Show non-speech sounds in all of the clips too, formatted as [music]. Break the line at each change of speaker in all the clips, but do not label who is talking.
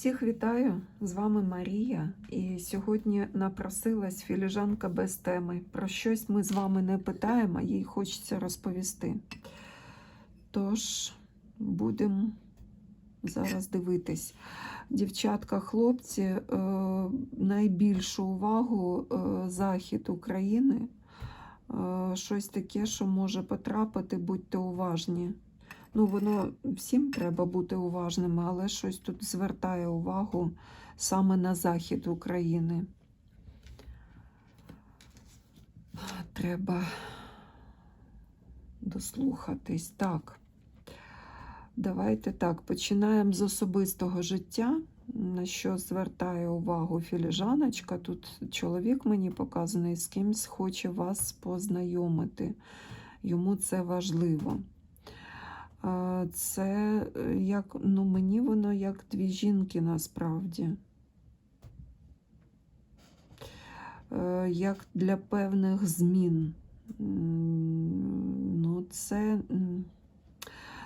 Всіх вітаю! З вами Марія. І сьогодні напросилась філіжанка без теми. Про щось ми з вами не питаємо, їй хочеться розповісти. Тож, будемо зараз дивитись. Дівчатка, хлопці, е, найбільшу увагу е, захід України. Е, щось таке, що може потрапити, будьте уважні. Ну, воно всім треба бути уважними, але щось тут звертає увагу саме на захід України. Треба дослухатись. Так. Давайте так, починаємо з особистого життя, на що звертає увагу філіжаночка. Тут чоловік мені показаний, з кимсь хоче вас познайомити. Йому це важливо. Це е, як, ну, мені воно як дві жінки насправді. Е, Як для певних змін. Ну, це,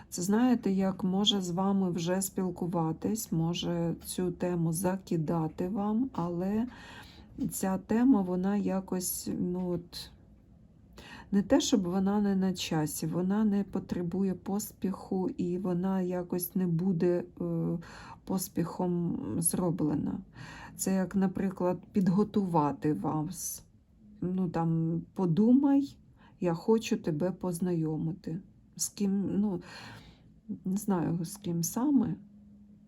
це знаєте, як може з вами вже спілкуватись, може цю тему закидати вам, але ця тема, вона якось, ну от. Не те, щоб вона не на часі, вона не потребує поспіху і вона якось не буде е, поспіхом зроблена. Це як, наприклад, підготувати вас. Ну там подумай, я хочу тебе познайомити. З ким, ну, не знаю, з ким саме,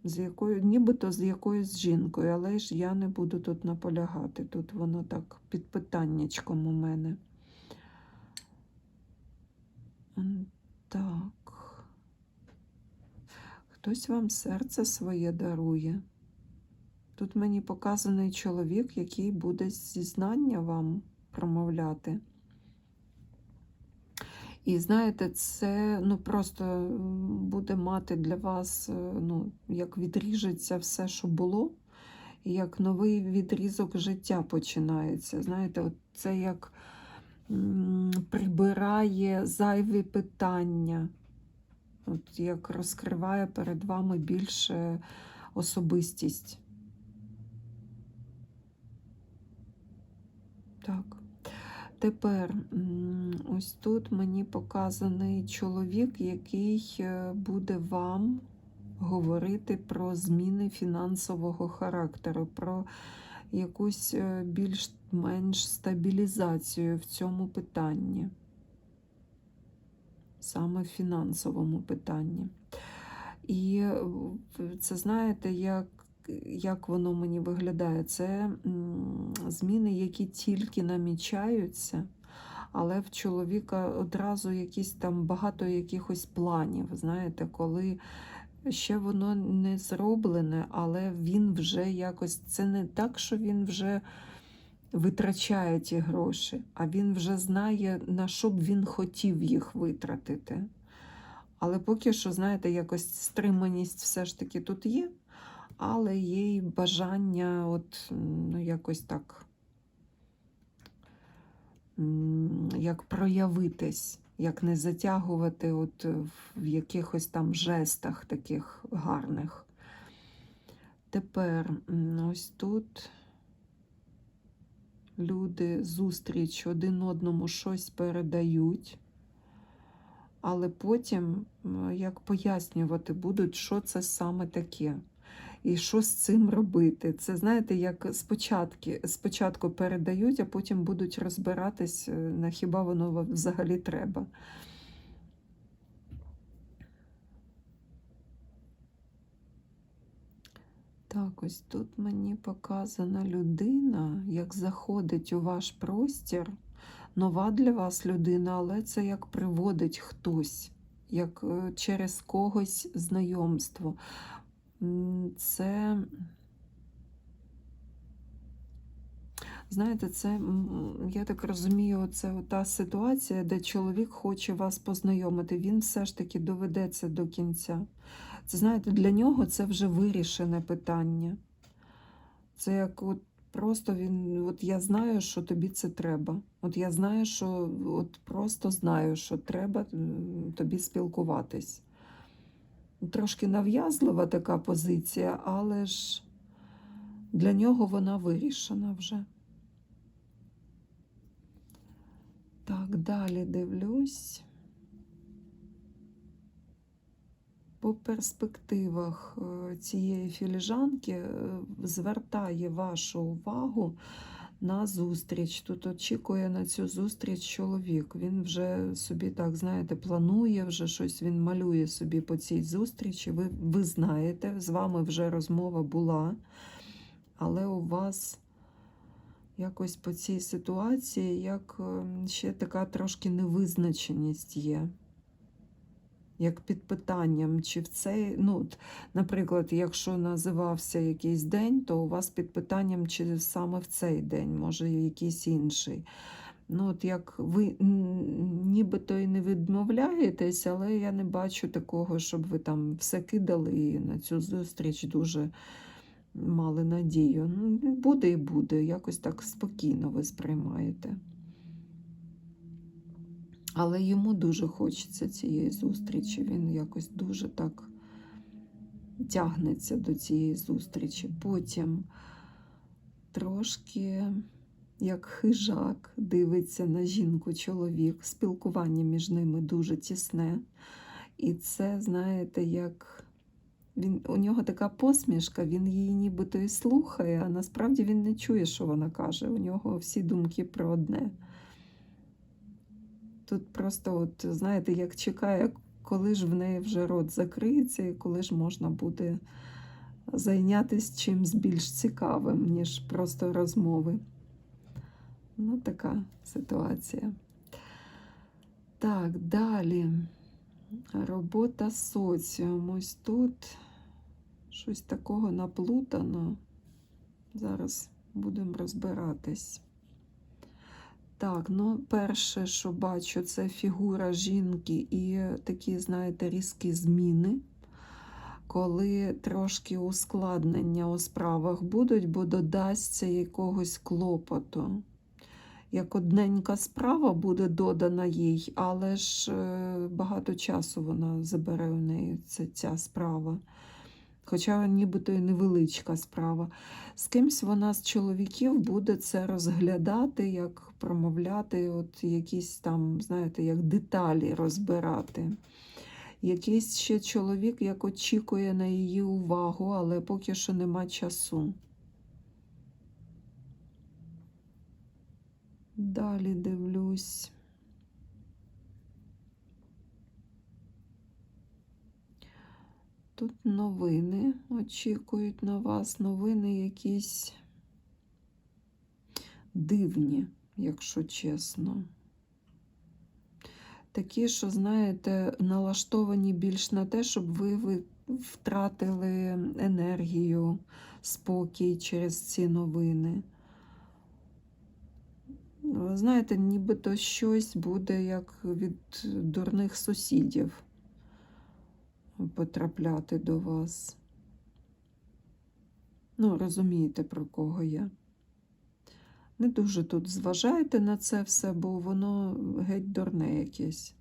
з якою, нібито з якоюсь жінкою, але ж я не буду тут наполягати. Тут воно так під питаннячком у мене. Так. Хтось вам серце своє дарує. Тут мені показаний чоловік, який буде зізнання вам промовляти. І знаєте, це ну, просто буде мати для вас, е, ну, як відріжеться все, що було, і як новий відрізок життя починається. Знаєте, от це як прибирає зайві питання, от як розкриває перед вами більше особистість. Так. Тепер ось тут мені показаний чоловік, який е, буде вам говорити про зміни фінансового характеру, про якусь е, більш-менш стабілізацію в цьому питанні, саме в фінансовому питанні. І е, це знаєте, як, як воно мені виглядає? Це зміни, які тільки намічаються, але в чоловіка одразу якісь там багато якихось планів. Знаєте, коли ще воно не зроблене, але він вже якось це не так, що він вже витрачає ті гроші, а він вже знає, на що б він хотів їх витратити. Але поки що, знаєте, якось стриманість все ж таки тут є, але є й бажання, от, ну, якось так, як проявитись, як не затягувати от в- в якихось там жестах таких гарних. Тепер ось тут люди зустріч один одному щось передають, але потім як пояснювати будуть, що це саме таке. І що з цим робити? Це знаєте, як спочатку, спочатку передають, а потім будуть розбиратись, е, на хіба воно взагалі треба. Так, ось тут мені показана людина, як заходить у ваш простір. Нова для вас людина, але це як приводить хтось, як е, через когось знайомство. Це, знаєте, це, я так розумію, це та ситуація, де чоловік хоче вас познайомити. Він все ж таки доведеться до кінця. Це знаєте, для нього це вже вирішене питання. Це як от просто він, от я знаю, що тобі це треба. От я знаю, що от просто знаю, що треба тобі спілкуватись. Трошки нав'язлива така позиція, але ж для нього вона вирішена вже. Так, далі дивлюсь. По перспективах е, цієї філіжанки е, звертає вашу увагу на зустріч. Тут очікує на цю зустріч чоловік. Він вже собі, так, знаєте, планує, вже щось він малює собі по цій зустрічі. Ви, ви знаєте, з вами вже розмова була, але у вас якось по цій ситуації як ем, ще така трошки невизначеність є. Як під питанням, чи в цей, ну, от, наприклад, якщо називався якийсь день, то у вас під питанням, чи саме в цей день, може якийсь інший. Ну, от як ви нібито і не відмовляєтесь, але я не бачу такого, щоб ви там все кидали і на цю зустріч дуже мали надію. Ну, буде і буде, якось так спокійно ви сприймаєте. Але йому дуже хочеться цієї зустрічі. Він якось дуже так тягнеться до цієї зустрічі. Потім трошки, як хижак, дивиться на жінку чоловік. Спілкування між ними дуже тісне. І це, знаєте, як він, у нього така посмішка, він її нібито і слухає, а насправді він не чує, що вона каже. У нього всі думки про одне. Тут просто, от, знаєте, як чекає, коли ж в неї вже рот закриється, і коли ж можна буде зайнятися чимось більш цікавим, ніж просто розмови. Ну, така ситуація. Так, далі. Робота соціум. Ось тут щось такого наплутано. Зараз будемо розбиратись. Так, ну перше, що бачу, це фігура жінки і такі, знаєте, різкі зміни, коли трошки ускладнення у справах будуть, бо додасться якогось клопоту. Як одненька справа буде додана їй, але ж е, багато часу вона забере у неї ця, ця справа. Хоча нібито і невеличка справа. З кимсь вона з чоловіків буде це розглядати, як промовляти, от якісь там, знаєте, як деталі розбирати. Якийсь ще чоловік як очікує на її увагу, але поки що нема часу. Далі дивлюсь. Тут новини очікують на вас, новини якісь дивні, якщо чесно. Такі, що, знаєте, налаштовані більш на те, щоб ви, втратили енергію, спокій через ці новини. Ви знаєте, нібито щось буде як від дурних сусідів потрапляти до вас. Ну, розумієте, про кого я. Не дуже тут зважайте на це все, бо воно геть дурне якесь.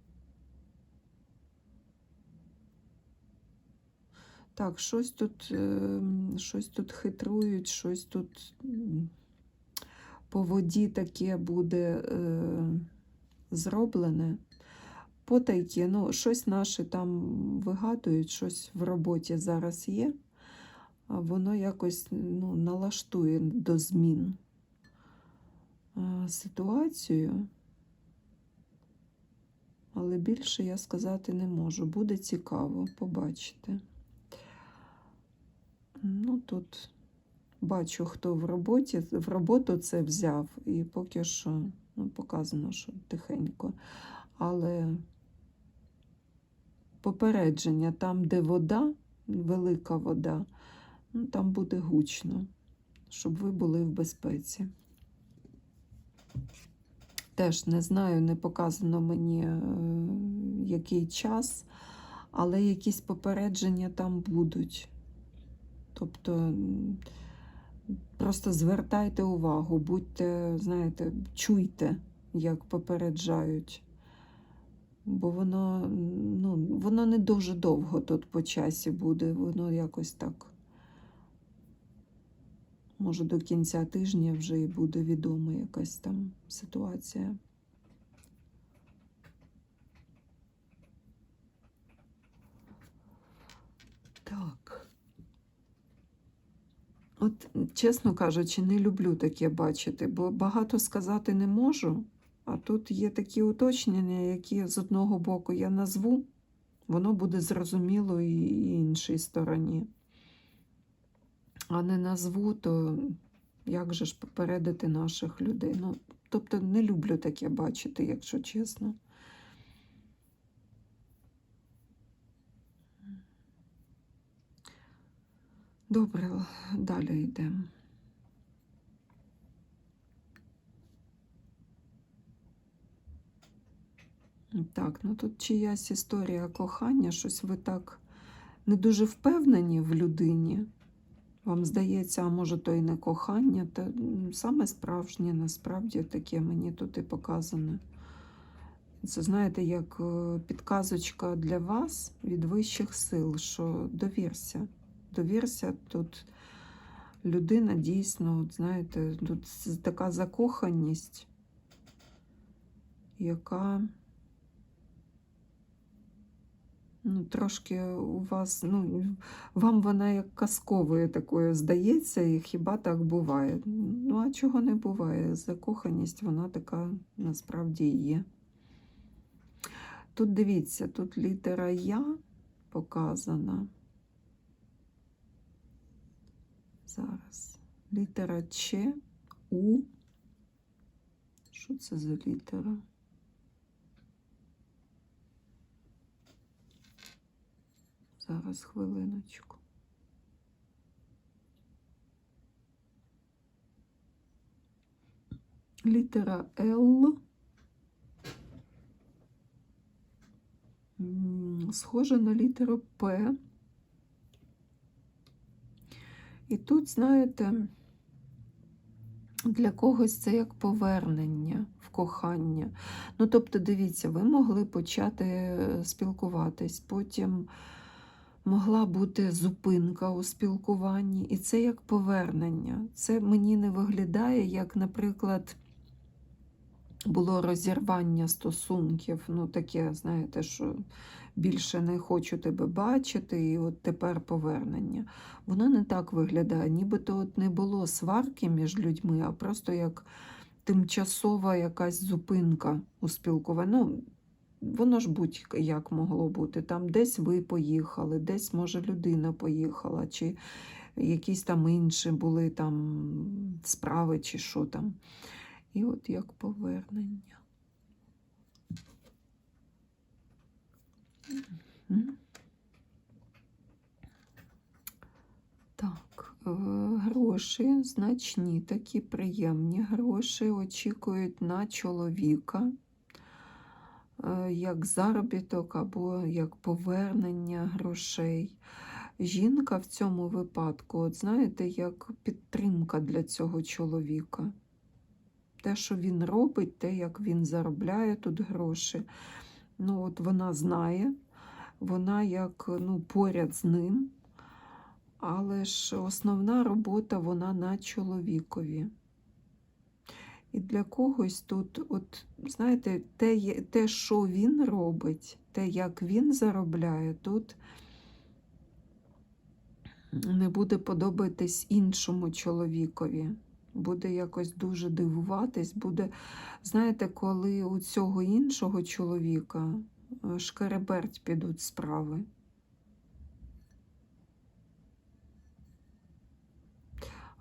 Так, щось тут, е, щось тут хитрують, щось тут по воді таке буде е, зроблене. Потайки, ну, щось наші там вигадують, щось в роботі зараз є, воно якось ну, налаштує до змін е, ситуацію. Але більше я сказати не можу. Буде цікаво побачити. Ну, тут бачу, хто в роботі, в роботу це взяв, і поки що ну, показано, що тихенько. Але попередження, там, де вода, велика вода, ну, там буде гучно, щоб ви були в безпеці. Теж не знаю, не показано мені е, який час, але якісь попередження там будуть. Тобто просто звертайте увагу, будьте, знаєте, чуйте, як попереджають. Бо воно, ну, воно не дуже довго тут по часі буде, воно якось так. Може, до кінця тижня вже і буде відома якась там ситуація. Так. От, чесно кажучи, не люблю таке бачити, бо багато сказати не можу. А тут є такі уточнення, які з одного боку я назву, воно буде зрозуміло і іншій стороні. А не назву, то як же ж попередити наших людей? Ну, тобто не люблю таке бачити, якщо чесно. Добре, далі йдемо. Так, ну тут чиясь історія кохання, щось ви так не дуже впевнені в людині. Вам здається, а може, то і не кохання, та саме справжнє, насправді таке мені тут і показане. Це, знаєте, як е, підказочка для вас від вищих сил, що довірся. Довірся тут людина дійсно, от знаєте, тут така закоханість, яка ну, трошки у вас, ну, вам вона як казковою такою здається, і хіба так буває? Ну, а чого не буває? Закоханість, вона така насправді є. Тут дивіться, тут літера Я показана. Зараз. Літера Ч, У. Що це за літера? Зараз хвилиночку. Літера Л. Схожа на літеру П. І тут, знаєте, для когось це як повернення в кохання. Ну, тобто, дивіться, ви могли почати е, спілкуватись, потім могла бути зупинка у спілкуванні, і це як повернення. Це мені не виглядає, як, наприклад, було розірвання стосунків. Ну, таке, знаєте, що більше не хочу тебе бачити, і от тепер повернення. Воно не так виглядає, нібито от не було сварки між людьми, а просто як тимчасова якась зупинка у спілкуванні. Ну, воно ж будь-як могло бути. Там десь ви поїхали, десь, може, людина поїхала, чи якісь там інші були там справи, чи що там. І от як повернення. Так, е, гроші значні, такі приємні гроші очікують на чоловіка, як заробіток або як повернення грошей. Жінка в цьому випадку, от знаєте, як підтримка для цього чоловіка. Те, що він робить, те, як він заробляє тут гроші. Ну, от вона знає, вона як ну, поряд з ним, але ж основна робота вона на чоловікові. І для когось тут, от, знаєте, те, те, що він робить, те, як він заробляє, тут не буде подобатись іншому чоловікові. Буде якось дуже дивуватись, буде, знаєте, коли у цього іншого чоловіка е, шкереберть підуть справи.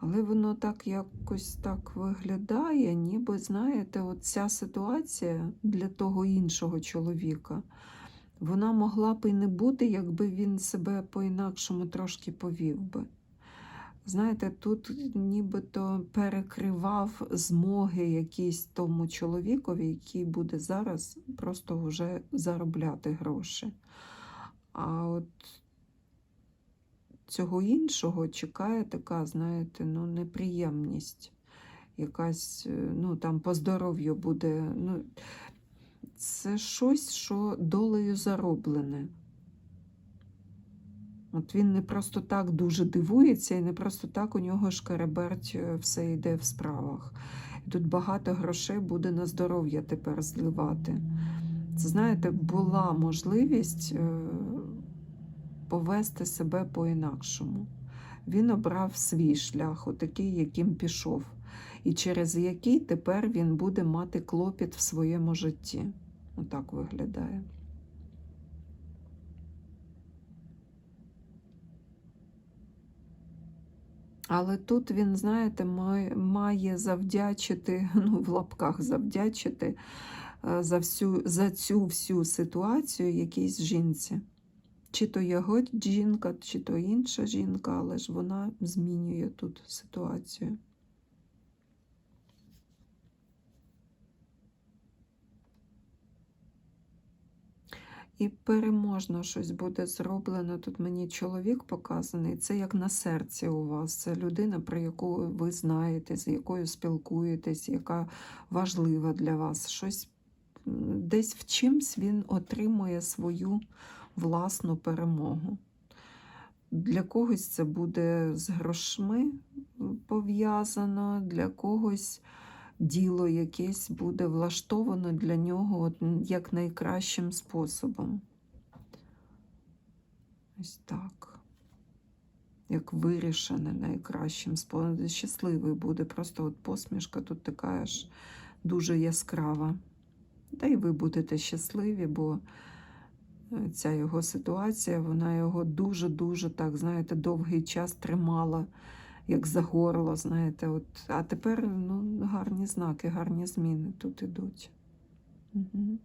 Але воно так якось так виглядає, ніби, знаєте, от ця ситуація для того іншого чоловіка, вона могла б і не бути, якби він себе по-інакшому трошки повів би. Знаєте, тут нібито перекривав змоги якісь тому чоловікові, який буде зараз просто вже заробляти гроші. А от цього іншого чекає така, знаєте, ну, неприємність. Якась, е, ну там по здоров'ю буде. Ну, це щось, що долею зароблене. От він не просто так дуже дивується, і не просто так у нього шкереберть е, все йде в справах. Тут багато грошей буде на здоров'я тепер зливати. Це, знаєте, була можливість е, повести себе по-інакшому. Він обрав свій шлях, отакий, яким пішов, і через який тепер він буде мати клопіт в своєму житті. Отак виглядає. Але тут він, знаєте, має- завдячити, [laughs] ну, в лапках завдячити е, за, всю, за цю всю ситуацію якійсь жінці. Чи то його жінка, чи то інша жінка, але ж вона змінює тут ситуацію. І переможно щось буде зроблено. Тут мені чоловік показаний. Це як на серці у вас. Це людина, про яку ви знаєте, з якою спілкуєтесь, яка важлива для вас. Щось десь в чимсь він отримує свою власну перемогу. Для когось це буде з грошми пов'язано, для когось діло якесь буде влаштовано для нього як найкращим способом. Ось так. Як вирішене найкращим способом. Щасливий буде. Просто от посмішка тут така ж дуже яскрава. Та й ви будете щасливі, бо ця його ситуація, вона його дуже-дуже так, знаєте, довгий час тримала, як за горло, знаєте. От. А тепер ну, гарні знаки, гарні зміни тут ідуть. Угу.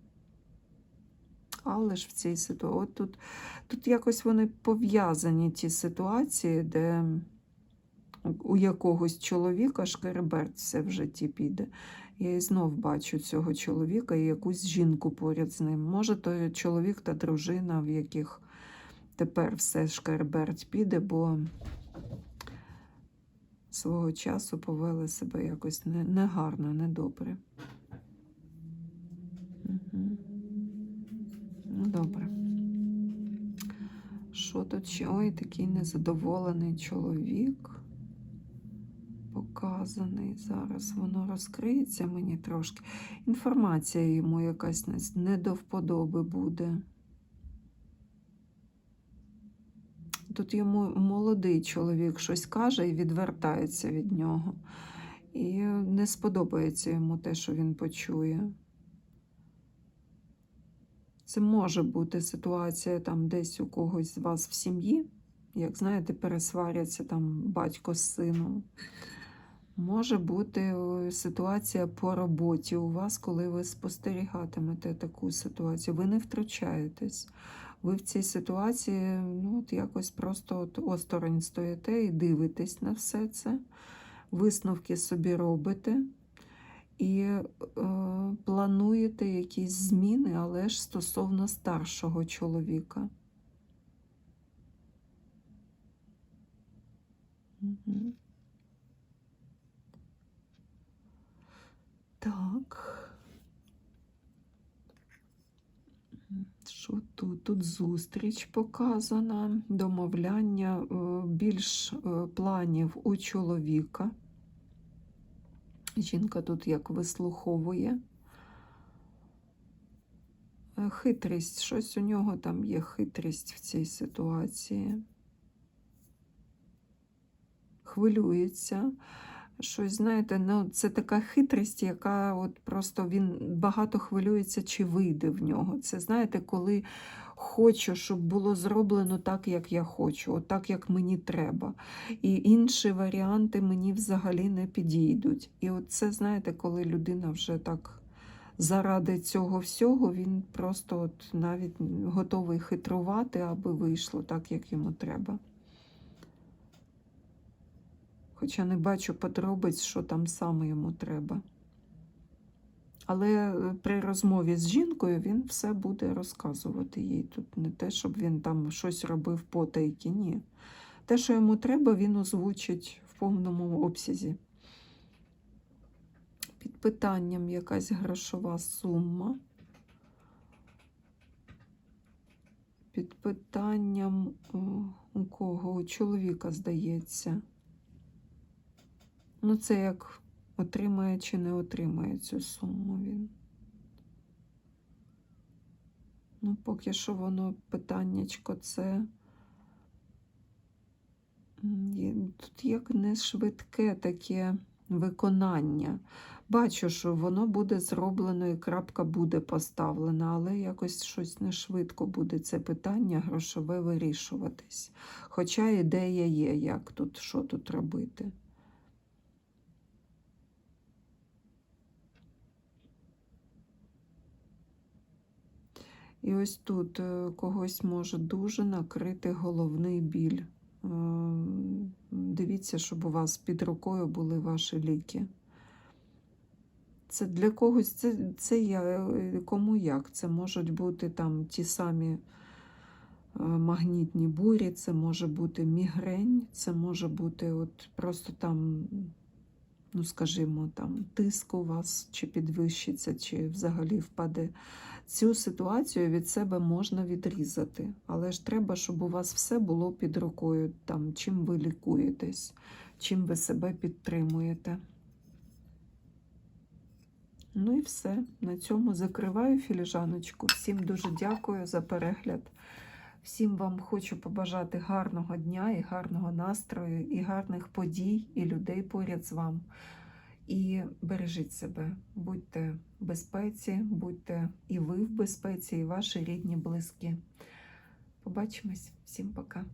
Але ж в цій ситуації, от тут, тут якось вони пов'язані ті ситуації, де у якогось чоловіка шкереберть все в житті піде. Я і знов бачу цього чоловіка і якусь жінку поряд з ним. Може, то чоловік та дружина, в яких тепер все шкереберть піде, бо свого часу повели себе якось негарно, недобре. Ну, добре. Що тут ще? Ой, такий незадоволений чоловік показаний. Зараз воно розкриється мені трошки. Інформація йому якась не, до вподоби буде. Тут йому молодий чоловік щось каже і відвертається від нього. І не сподобається йому те, що він почує. Це може бути ситуація там десь у когось з вас в сім'ї, як знаєте, пересваряться там батько з сином. Може бути е, ситуація по роботі у вас, коли ви спостерігатимете таку ситуацію. Ви не втручаєтесь. Ви в цій ситуації ну, от якось просто от осторонь стоїте і дивитесь на все це, висновки собі робите і е, плануєте якісь зміни, але ж стосовно старшого чоловіка. Угу. Так. Що тут? Тут зустріч показана, домовляння, е, більш е, планів у чоловіка. Жінка тут як вислуховує. Е, Хитрість, щось у нього там є хитрість в цій ситуації. Хвилюється. Щось, знаєте, ну, це така хитрість, яка от просто він багато хвилюється, чи вийде в нього. Це знаєте, коли хочу, щоб було зроблено так, як я хочу, от так, як мені треба. І інші варіанти мені взагалі не підійдуть. І от це, знаєте, коли людина вже так заради цього всього, він просто от навіть готовий хитрувати, аби вийшло так, як йому треба. Хоча не бачу подробиць, що там саме йому треба. Але е, при розмові з жінкою він все буде розказувати їй. Тут не те, щоб він там щось робив потайки, ні. Те, що йому треба, він озвучить в повному обсязі. Під питанням якась грошова сума. Під питанням у кого? У чоловіка, здається. Ну, це як отримає чи не отримає цю суму він. Ну, поки що воно питаннячко це. Тут як не швидке таке виконання. Бачу, що воно буде зроблено і крапка буде поставлена, але якось щось не швидко буде це питання грошове вирішуватись. Хоча ідея є, як тут, що тут робити. І ось тут е, когось може дуже накрити головний біль. Е, Дивіться, щоб у вас під рукою були ваші ліки. Це для когось, це, це я, е, кому як. Це можуть бути там ті самі магнітні бурі, це може бути мігрень, це може бути от просто там, ну скажімо, там тиск у вас чи підвищиться, чи взагалі впаде. Цю ситуацію від себе можна відрізати, але ж треба, щоб у вас все було під рукою, там, чим ви лікуєтесь, чим ви себе підтримуєте. Ну і все. На цьому закриваю філіжаночку. Всім дуже дякую за перегляд. Всім вам хочу побажати гарного дня і гарного настрою, і гарних подій, і людей поряд з вами. І бережіть себе, будьте в безпеці, будьте і ви в безпеці, і ваші рідні, близькі. Побачимось. Всім пока.